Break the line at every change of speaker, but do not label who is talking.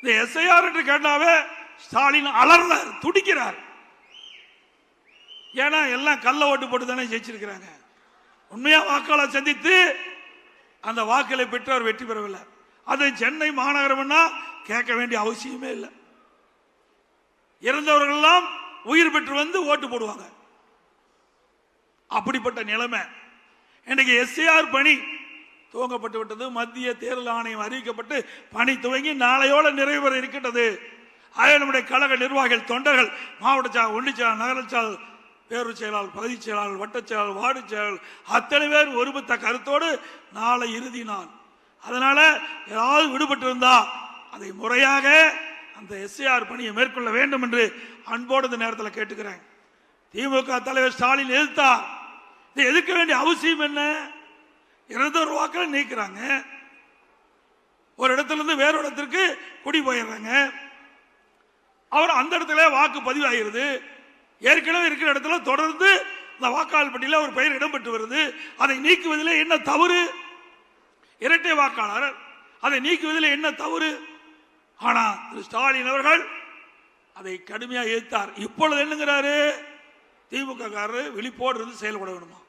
இந்த எஸ்ஐஆர் என்று கேட்டாவே ஸ்டாலின் அலர்றார் துடிக்கிறார். ஏன்னா எல்லாம் கள்ள ஓட்டு போட்டு தானே ஜெயிச்சிருக்கிறாங்க. உண்மையா வாக்காளர் சந்தித்து அந்த வாக்களை பெற்று அவர் வெற்றி பெறவில்லை. அது சென்னை மாநகரம்னா கேட்க வேண்டிய அவசியமே இல்லை. இறந்தவர்கள்லாம் உயிர் பெற்று வந்து ஓட்டு போடுவாங்க. அப்படிப்பட்ட நிலைமை. இன்றைக்கு எஸ்ஏஆர் பணி துவங்கப்பட்டு விட்டது. மத்திய தேர்தல் ஆணையம் அறிவிக்கப்பட்டு பணி துவங்கி நாளையோடு நிறைவு பெற இருக்கின்றது. ஆக நம்முடைய கழக நிர்வாகிகள் தொண்டர்கள் மாவட்ட செயலாளர் ஒன்றிய செயலாளர் பேரூர் செயலாளர் பகுதிச் செயலாளர் வட்டச் செயலாளர் வார்டு செயலாளர் அத்தனை பேர் ஒருமித்த கருத்தோடு நாளை இறுதி நாள். அதனால ஏதாவது விடுபட்டு இருந்தால் அதை முறையாக அந்த எஸ்ஏஆர் பணியை மேற்கொள்ள வேண்டும் என்று அன்போடு இந்த நேரத்தில் கேட்டுக்கிறேன். திமுக தலைவர் ஸ்டாலின் எதிர்த்தார். இதை எதிர்க்க வேண்டிய அவசியம் என்ன? இருநூறு வாக்களை நீக்கிறாங்க. ஒரு இடத்துல இருந்து இடத்திற்கு குடி போயிடுறாங்க. அவர் அந்த இடத்துல வாக்கு பதிவாகிறது. ஏற்கனவே இருக்கிற இடத்துல தொடர்ந்து இந்த வாக்காளர் பட்டியலில் ஒரு பெயர் இடம்பெற்று வருது. அதை நீக்குவதில் என்ன தவறு? இரட்டை வாக்காளர் அதை நீக்குவதில் என்ன தவறு? ஆனா திரு ஸ்டாலின் அவர்கள் அதை கடுமையாக எதிர்த்தார் இப்பொழுது என்னங்கிறாரு? திமுக காரர் விழிப்போடு இருந்து செயல்பட வேணுமா?